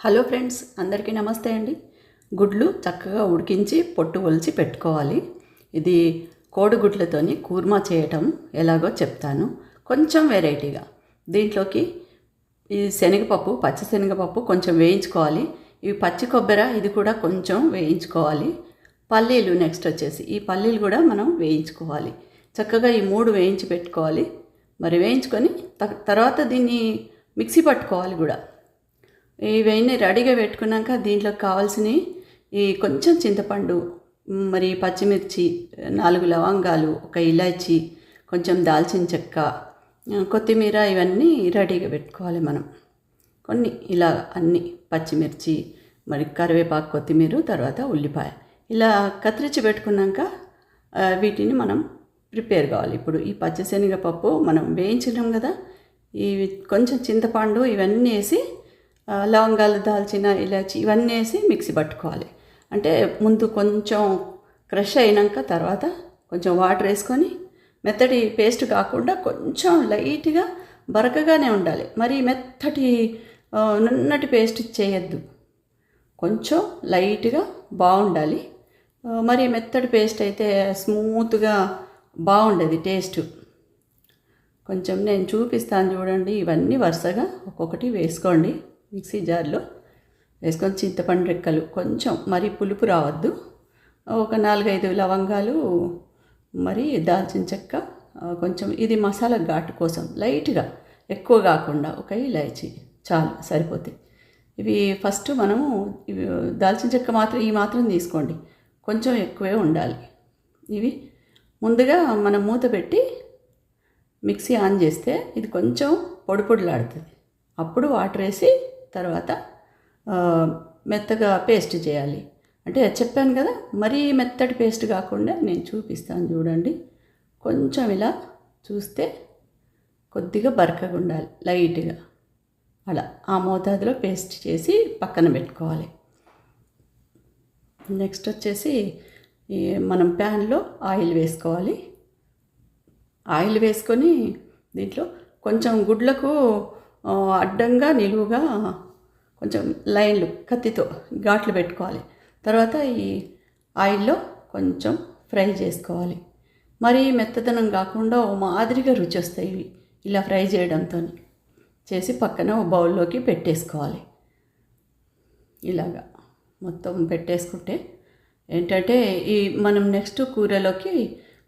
Hello friends అందరికీ నమస్తే అండి. గుడ్లు చక్కగా ఉడికించి పొట్టు ఒలిచి పెట్టుకోవాలి. ఇది కోడిగుడ్లతోని కూర్మా చేయటం ఎలాగో చెప్తాను. కొంచెం వెరైటీగా. దీంట్లోకి ఈ శనగపప్పు పచ్చి శనగపప్పు కొంచెం వేయించుకోవాలి. ఇవి పచ్చి కొబ్బరి ఇది కూడా కొంచెం వేయించుకోవాలి. పల్లీలు నెక్స్ట్ వచ్చేసి ఈ పల్లీలు కూడా మనం వేయించుకోవాలి. చక్కగా ఈ మూడు వేయించి పెట్టుకోవాలి. మరి వేయించుకొని త- తర్వాత దీన్ని మిక్సీ పట్టుకోవాలి కూడా. ఇవన్నీ రెడీగా పెట్టుకున్నాక దీంట్లోకి కావాల్సినవి ఈ కొంచెం చింతపండు మరి పచ్చిమిర్చి నాలుగు లవంగాలు ఒక ఇలాచి కొంచెం దాల్చిన చెక్క కొత్తిమీర ఇవన్నీ రెడీగా పెట్టుకోవాలి మనం. కొన్ని ఇలా అన్నీ పచ్చిమిర్చి మరి కరివేపాకు కొత్తిమీర తర్వాత ఉల్లిపాయ. ఇలా కత్తిరించి పెట్టుకున్నాక వీటిని మనం ప్రిపేర్ కావాలి. ఇప్పుడు ఈ పచ్చిశనగపప్పు మనం వేయించినాం కదా ఈ కొంచెం చింతపండు ఇవన్నీ వేసి లవంగాలు దాల్చిన ఇలాచి ఇవన్నీ వేసి మిక్సీ పట్టుకోవాలి. అంటే ముందు కొంచెం క్రష్ అయినాక తర్వాత కొంచెం వాటర్ వేసుకొని మెత్తటి పేస్ట్ కాకుండా కొంచెం లైట్గా బరకగానే ఉండాలి. మరి మెత్తటి నున్నటి పేస్ట్ చేయొద్దు. కొంచెం లైట్గా బాగుండాలి. మరి మెత్తటి పేస్ట్ అయితే స్మూత్గా బాగుండేది టేస్ట్. కొంచెం నేను చూపిస్తాను చూడండి ఇవన్నీ వరుసగా ఒక్కొక్కటి వేసుకోండి. మిక్సీ జార్లో వేసుకొని చింతపండు రెక్కలు కొంచెం మరి పులుపు రావద్దు. ఒక నాలుగైదు లవంగాలు మరి దాల్చిన చెక్క కొంచెం ఇది మసాలా ఘాటు కోసం లైట్గా ఎక్కువ కాకుండా ఒక ఇలాచి చాలు సరిపోతాయి. ఇవి ఫస్ట్ మనము దాల్చిన చెక్క మాత్రం ఈ మాత్రం తీసుకోండి. కొంచెం ఎక్కువే ఉండాలి. ఇవి ముందుగా మనం మూత పెట్టి మిక్సీ ఆన్ చేస్తే ఇది కొంచెం పొడి పొడిలాడుతుంది. అప్పుడు వాటర్ వేసి తర్వాత మెత్తగా పేస్ట్ చేయాలి. అంటే చెప్పాను కదా మరీ మెత్తటి పేస్ట్ కాకుండా నేను చూపిస్తాను చూడండి. కొంచెం ఇలా చూస్తే కొద్దిగా బరకగా ఉండాలి లైట్గా. అలా ఆ మోతాదులో పేస్ట్ చేసి పక్కన పెట్టుకోవాలి. నెక్స్ట్ వచ్చేసి మనం ప్యాన్లో ఆయిల్ వేసుకోవాలి. ఆయిల్ వేసుకొని దీంట్లో కొంచెం గుడ్లకు అడ్డంగా నిలువుగా కొంచెం లైన్లు కత్తితో ఘాట్లు పెట్టుకోవాలి. తర్వాత ఈ ఆయిల్లో కొంచెం ఫ్రై చేసుకోవాలి. మరీ మెత్తదనం కాకుండా ఓ మాదిరిగా రుచి వస్తాయి ఇవి. ఇలా ఫ్రై చేయడంతో చేసి పక్కన ఓ బౌల్లోకి పెట్టేసుకోవాలి. ఇలాగా మొత్తం పెట్టేసుకుంటే ఏంటంటే ఈ మనం నెక్స్ట్ కూరలోకి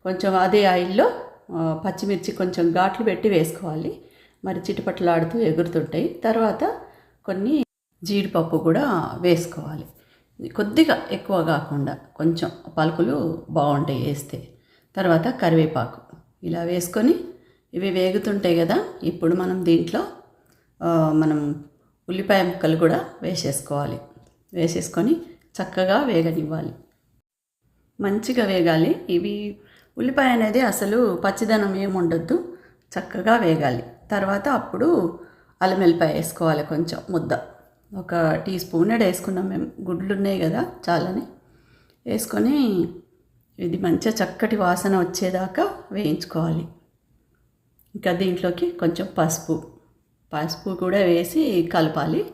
కొంచెం అదే ఆయిల్లో పచ్చిమిర్చి కొంచెం ఘాట్లు పెట్టి వేసుకోవాలి. మరి చిటపట్లాడుతూ ఎగురుతుంటాయి. తర్వాత కొన్ని జీడిపప్పు కూడా వేసుకోవాలి. కొద్దిగా ఎక్కువ కాకుండా కొంచెం పలుకులు బాగుంటాయి వేస్తే. తర్వాత కరివేపాకు ఇలా వేసుకొని ఇవి వేగుతుంటాయి కదా ఇప్పుడు మనం దీంట్లో మనం ఉల్లిపాయ ముక్కలు కూడా వేసేసుకోవాలి. వేసేసుకొని చక్కగా వేగనివ్వాలి. మంచిగా వేగాలి. ఇవి ఉల్లిపాయ అనేది అసలు పచ్చిదనం ఏమి చక్కగా వేగాలి. తర్వాత అప్పుడు అల్లం వెల్లిపాయ వేసుకోవాలి కొంచెం ముద్ద. ఒక టీ స్పూన్ వేసుకున్నాం మేము. గుడ్లు ఉన్నాయి కదా చాలని. వేసుకొని ఇది మంచిగా చక్కటి వాసన వచ్చేదాకా వేయించుకోవాలి. ఇంకా దీంట్లోకి కొంచెం పసుపు. పసుపు కూడా వేసి కలపాలి.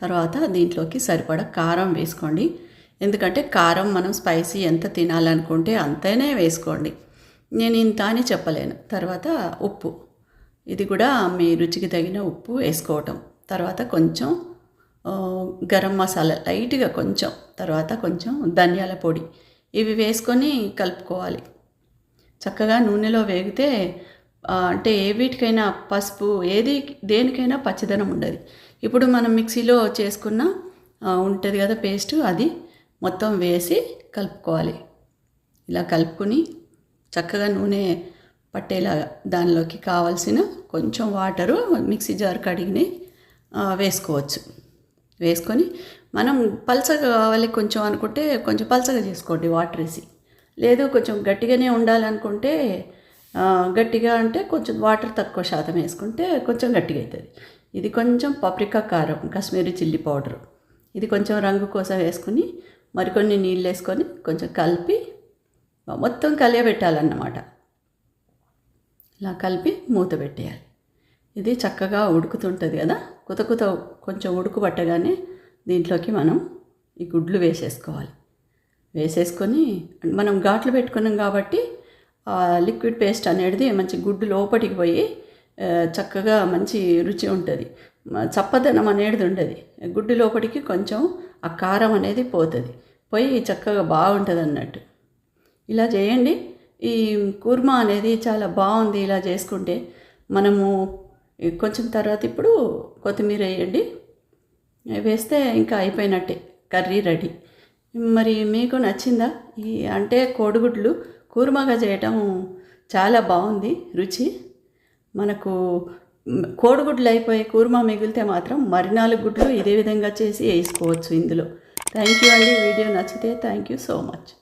తర్వాత దీంట్లోకి సరిపడా కారం వేసుకోండి. ఎందుకంటే కారం మనం స్పైసీ ఎంత తినాలనుకుంటే అంతనే వేసుకోండి. నేను ఇంత అని చెప్పలేను. తర్వాత ఉప్పు. ఇది కూడా మీ రుచికి తగిన ఉప్పు వేసుకోవటం. తర్వాత కొంచెం గరం మసాలా లైట్గా కొంచెం తర్వాత కొంచెం ధనియాల పొడి ఇవి వేసుకొని కలుపుకోవాలి. చక్కగా నూనెలో వేగితే అంటే ఏ వీటికైనా పసుపు ఏది దేనికైనా పచ్చదనం ఉండదు. ఇప్పుడు మనం మిక్సీలో చేసుకున్న ఉంటుంది కదా పేస్ట్ అది మొత్తం వేసి కలుపుకోవాలి. ఇలా కలుపుకొని చక్కగా నూనె పట్టేలాగా దానిలోకి కావాల్సిన కొంచెం వాటరు మిక్సీ జార్ కడిగిని వేసుకోవచ్చు. వేసుకొని మనం పలసగా కావాలి కొంచెం అనుకుంటే కొంచెం పలసగా చేసుకోండి వాటర్ వేసి. లేదు కొంచెం గట్టిగానే ఉండాలనుకుంటే గట్టిగా అంటే కొంచెం వాటర్ తక్కువ శాతం వేసుకుంటే కొంచెం గట్టిగా అవుతుంది. ఇది కొంచెం పప్రికా కారం కాశ్మీరీ చిల్లీ పౌడర్. ఇది కొంచెం రంగు కోసం వేసుకొని మరికొన్ని నీళ్ళు వేసుకొని కొంచెం కలిపి మొత్తం కలియబెట్టాలన్నమాట. ఇలా కలిపి మూత పెట్టేయాలి. ఇది చక్కగా ఉడుకుతుంటుంది కదా? కుత కుత కొంచెం ఉడుకు పట్టగానే దీంట్లోకి మనం ఈ గుడ్లు వేసేసుకోవాలి. వేసేసుకొని మనం ఘాట్లు పెట్టుకున్నాం కాబట్టి ఆ లిక్విడ్ పేస్ట్ అనేది మంచి గుడ్డు లోపలికి పోయి చక్కగా మంచి రుచి ఉంటుంది. చప్పదనం అనేది ఉండదు. గుడ్డు లోపలికి కొంచెం ఆ కారం అనేది పోతుంది. పోయి చక్కగా బాగుంటుంది అన్నట్టు ఇలా చేయండి. ఈ కుర్మా అనేది చాలా బాగుంది ఇలా చేసుకుంటే. మనము కొంచెం తర్వాత ఇప్పుడు కొత్తిమీర వేయండి. వేస్తే ఇంకా అయిపోయినట్టే కర్రీ రెడీ. మరి మీకు నచ్చిందా? ఈ అంటే కోడిగుడ్లు కూర్మాగా చేయటం చాలా బాగుంది రుచి. మనకు కోడిగుడ్లు అయిపోయి కూర్మా మిగిలితే మాత్రం మరి నాలుగు గుడ్లు ఇదే విధంగా చేసి వేసుకోవచ్చు ఇందులో. థ్యాంక్ యూ అండి వీడియో నచ్చితే థ్యాంక్ యూ సో మచ్.